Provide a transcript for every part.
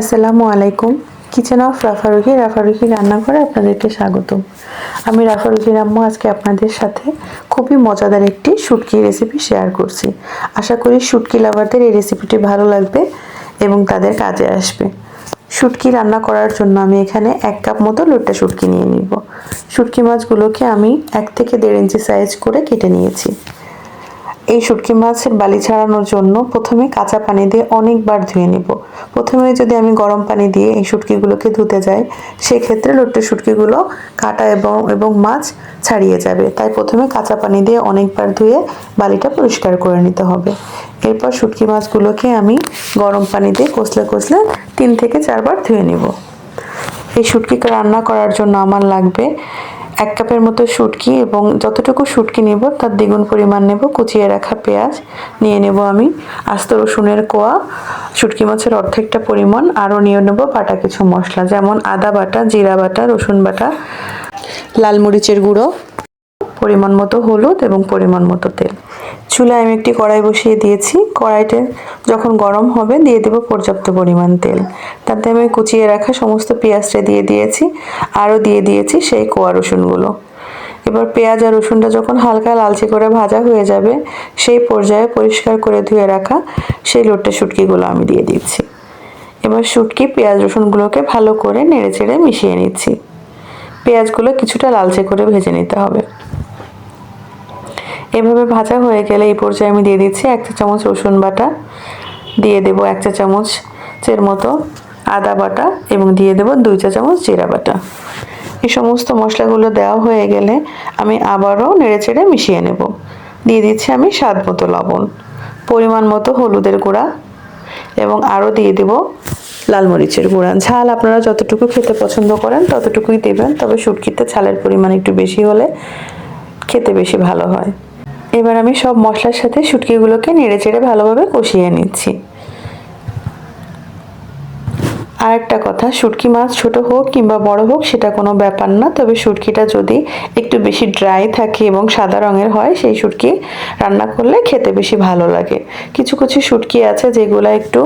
আসসালামু আলাইকুম। Kitchen of রাফারুকি রাফারুকি রান্নাঘরে আপনাদেরকে স্বাগতম। আমি রাফারুকি রাম্মু, আজকে আপনাদের সাথে খুবই মজাদার একটি শুটকি রেসিপি শেয়ার করছি। আশা করি শুটকি লাভারদের এই রেসিপিটি ভালো লাগবে এবং তাদের কাজে আসবে। শুটকি রান্না করার জন্য আমি এখানে এক কাপ মতো লোট্টা শুটকি নিয়ে নিব। শুটকি মাছগুলোকে আমি এক থেকে দেড় ইঞ্চি সাইজ করে কেটে নিয়েছি। এই শুটকি মাছের বালি ছাড়ানোর জন্য প্রথমে কাঁচা পানি দিয়ে অনেকবার ধুয়ে নেব। প্রথমে যদি আমি গরম পানি দিয়ে এই শুটকিগুলোকে ধুতে যাই, সেক্ষেত্রে লোট্টে শুটকিগুলো কাটা এবং এবং মাছ ছাড়িয়ে যাবে। তাই প্রথমে কাঁচা পানি দিয়ে অনেকবার ধুয়ে বালিটা পরিষ্কার করে নিতে হবে। এরপর শুটকি মাছগুলোকে আমি গরম পানি দিয়ে কষলে কষলে তিন থেকে চারবার ধুয়ে নেব। এই শুটকিকে রান্না করার জন্য আমার লাগবে এক কাপের মতো শুটকি এবং যতটুকু শুটকি নেব, তার দ্বিগুণ পরিমাণ নেব কুচিয়ে রাখা পেঁয়াজ। নিয়ে নেব আমি আস্ত রসুনের কোয়া, শুটকি মাছের অর্ধেকটা পরিমাণ, আরও নিয়ে নেব বাটা কিছু মশলা, যেমন আদা বাটা, জিরা বাটা, রসুন বাটা, লাল মরিচের গুঁড়ো, পরিমাণ মতো হলুদ এবং পরিমাণ মতো তেল। চুলায় আমি একটি কড়াই বসিয়ে দিয়েছি। কড়াইতে যখন গরম হবে দিয়ে দেবো পর্যাপ্ত পরিমাণ তেল। তাতে আমি কুচিয়ে রাখা সমস্ত পেঁয়াজটা দিয়ে দিয়েছি, আরও দিয়ে দিয়েছি সেই কোয়া রসুনগুলো। এবার পেঁয়াজ আর রসুনটা যখন হালকা লালচে করে ভাজা হয়ে যাবে, সেই পর্যায়ে পরিষ্কার করে ধুয়ে রাখা সেই লোটটা শুটকিগুলো আমি দিয়ে দিচ্ছি। এবার শুটকি পেঁয়াজ রসুনগুলোকে ভালো করে নেড়ে চেড়ে মিশিয়ে নিচ্ছি। পেঁয়াজগুলো কিছুটা লালচে করে ভেজে নিতে হবে। এভাবে ভাজা হয়ে গেলে এই পর্যায়ে আমি দিয়ে দিচ্ছি এক চা চামচ রসুন বাটা। দিয়ে দেব এক চা চামচের মতো আদা বাটা এবং দিয়ে দেব দুই চা চামচ জিরা বাটা। এই সমস্ত মশলাগুলো দেওয়া হয়ে গেলে আমি আবারও নেড়েচেড়ে মিশিয়ে নেব। দিয়ে দিচ্ছি আমি স্বাদ মতো লবণ, পরিমাণ মতো হলুদের গুঁড়া এবং আরও দিয়ে দেব লাল মরিচের গুঁড়া। ঝাল আপনারা যতটুকু খেতে পছন্দ করেন ততটুকুই দেবেন, তবে শুটকিতে ঝালের পরিমাণ একটু বেশি হলে খেতে বেশি ভালো হয়। এবার আমি সব মশলার সাথে শুটকিগুলোকে নেড়ে চেড়ে ভালোভাবে কষিয়ে নিচ্ছি। আর একটা কথা, শুটকি মাছ ছোট হোক কিংবা বড় হোক সেটা কোনো ব্যাপার না, তবে শুটকিটা যদি একটু বেশি ড্রাই থাকে এবং সাদা রঙের হয়, সেই শুটকি রান্না করলে খেতে বেশি ভালো লাগে। কিছু কিছু শুটকি আছে যেগুলো একটু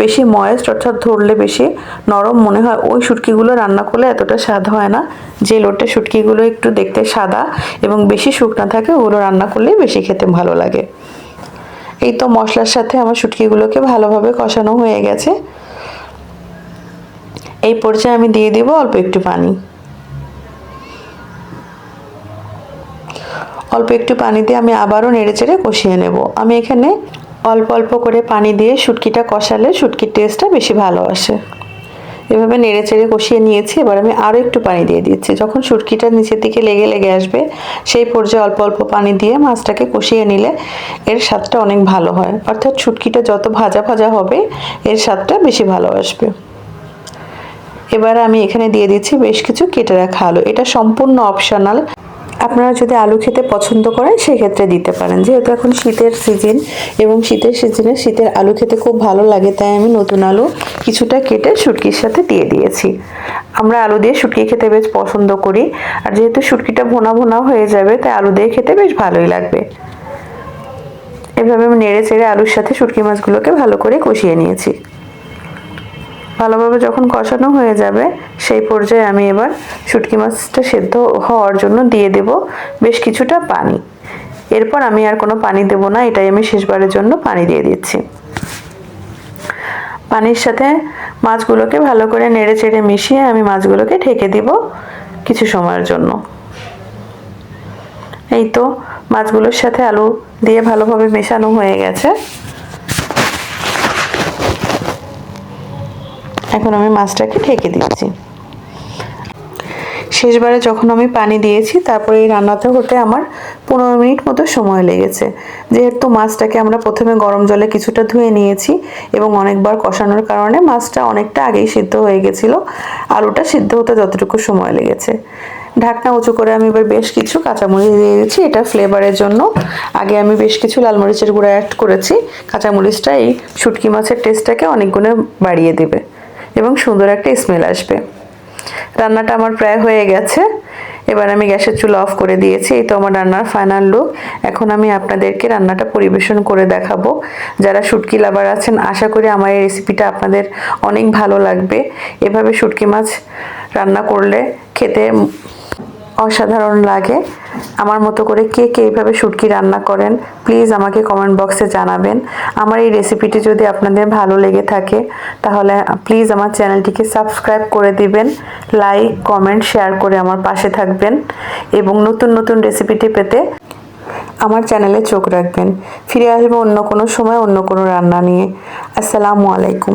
বেশি ময়েস্ট অর্থাৎ ধরলে বেশি নরম মনে হয়। ওই শুটকিগুলো রান্না করলে এতটা স্বাদ হয় না, যে লোটে শুটকিগুলো একটু দেখতে সাদা এবং বেশি শুকনা থাকে, ওগুলো রান্না করলেই বেশি খেতে ভালো লাগে। এই তো মশলার সাথে আমার শুটকিগুলোকে ভালোভাবে কষানো হয়ে গেছে। এই পর্যায়ে আমি দিয়ে দিব অল্প একটু পানি। অল্প একটু পানি দিয়ে আমি আবারও নেড়ে চেড়ে কষিয়ে নেব। আমি এখানে অল্প অল্প করে পানি দিয়ে শুটকিটা কষালে শুটকির টেস্টটা বেশি ভালো আসে। এভাবে নেড়ে চেড়ে কষিয়ে নিয়েছি, এবার আমি আরও একটু পানি দিয়ে দিচ্ছি। যখন শুটকিটা নিচের দিকে লেগে লেগে আসবে, সেই পর্যায়ে অল্প অল্প পানি দিয়ে মাছটাকে কষিয়ে নিলে এর স্বাদটা অনেক ভালো হয়। অর্থাৎ শুটকিটা যত ভাজা ভাজা হবে, এর স্বাদটা বেশি ভালো আসবে। এবার আমি এখানে দিয়ে দিচ্ছি বেশ কিছু কেটে রাখা আলু। এটা সম্পূর্ণ অপশনাল আপনারা যদি আলু খেতে পছন্দ করেন, সেক্ষেত্রে দিতে পারেন। যেহেতু এখন শীতের সিজন এবং শীতের সিজনে শীতের আলু খেতে খুব ভালো লাগে, তাই আমি নতুন আলু কিছুটা কেটে শুটকির সাথে দিয়ে দিয়েছি। আমরা আলু দিয়ে শুটকি খেতে বেশ পছন্দ করি। আর যেহেতু শুটকিটা ভোনা ভোনা হয়ে যাবে, তাই আলু দিয়ে খেতে বেশ ভালোই লাগবে। এভাবে আমি নেড়ে চেড়ে আলুর সাথে শুটকি মাছগুলোকে ভালো করে কষিয়ে নিয়েছি। ভালোভাবে যখন কষানো হয়ে যাবে, সেই পর্যায়ে আমি এবার শুটকি মাছটা সেদ্ধ হওয়ার জন্য দিয়ে দেব বেশ কিছুটা পানি। এরপর আমি আর কোনো পানি দেব না, এটাই আমি শেষবারের জন্য পানি দিয়ে দিচ্ছি। পানির সাথে মাছগুলোকে ভালো করে নেড়ে চেড়ে মিশিয়ে আমি মাছগুলোকে ঢেকে দিব কিছু সময়ের জন্য। এই তো মাছগুলোর সাথে আলু দিয়ে ভালোভাবে মেশানো হয়ে গেছে। এখন আমি মাছটাকে ঢেকে দিচ্ছি। শেষবারে যখন আমি পানি দিয়েছি, তারপরে এই রান্নাটা হতে আমার পনেরো মিনিট মতো সময় লেগেছে। যেহেতু মাছটাকে আমরা প্রথমে গরম জলে কিছুটা ধুয়ে নিয়েছি এবং অনেকবার কষানোর কারণে মাছটা অনেকটা আগেই সিদ্ধ হয়ে গেছিল, আলুটা সিদ্ধ হতে যতটুকু সময় লেগেছে। ঢাকনা উঁচু করে আমি এবার বেশ কিছু কাঁচামরিচ দিয়ে দিচ্ছি, এটা ফ্লেভারের জন্য। আগে আমি বেশ কিছু লাল মরিচের গুঁড়া অ্যাড করেছি, কাঁচামরিচটা এই শুটকি মাছের টেস্টটাকে অনেক গুণে বাড়িয়ে দেবে। এবং সুন্দর একটা স্মেল আসবে। রান্নাটা আমার প্রায় হয়ে গেছে। এবার আমি গ্যাসের চুলা অফ করে দিয়েছি। এই তো আমার রান্নার ফাইনাল লুক এখন আমি আপনাদেরকে রান্নাটা পরিবেশন করে দেখাবো। যারা শুটকি লাভার আছেন, আশা করি আমার এই রেসিপিটা আপনাদের অনেক ভালো লাগবে। এভাবে শুটকি মাছ রান্না করলে খেতে অসাধারণ লাগে। আমার মতো করে কে কে এইভাবে শুটকি রান্না করেন, প্লিজ আমাকে কমেন্ট বক্সে জানাবেন। আমার এই রেসিপিটি যদি আপনাদের ভালো লেগে থাকে, তাহলে প্লিজ আমার চ্যানেলটিকে সাবস্ক্রাইব করে দিবেন লাইক কমেন্ট শেয়ার করে আমার পাশে থাকবেন এবং নতুন নতুন রেসিপিটি পেতে আমার চ্যানেলে চোখ রাখবেন। ফিরে আসব অন্য কোনো সময় অন্য কোনো রান্না নিয়ে। আসসালামু আলাইকুম।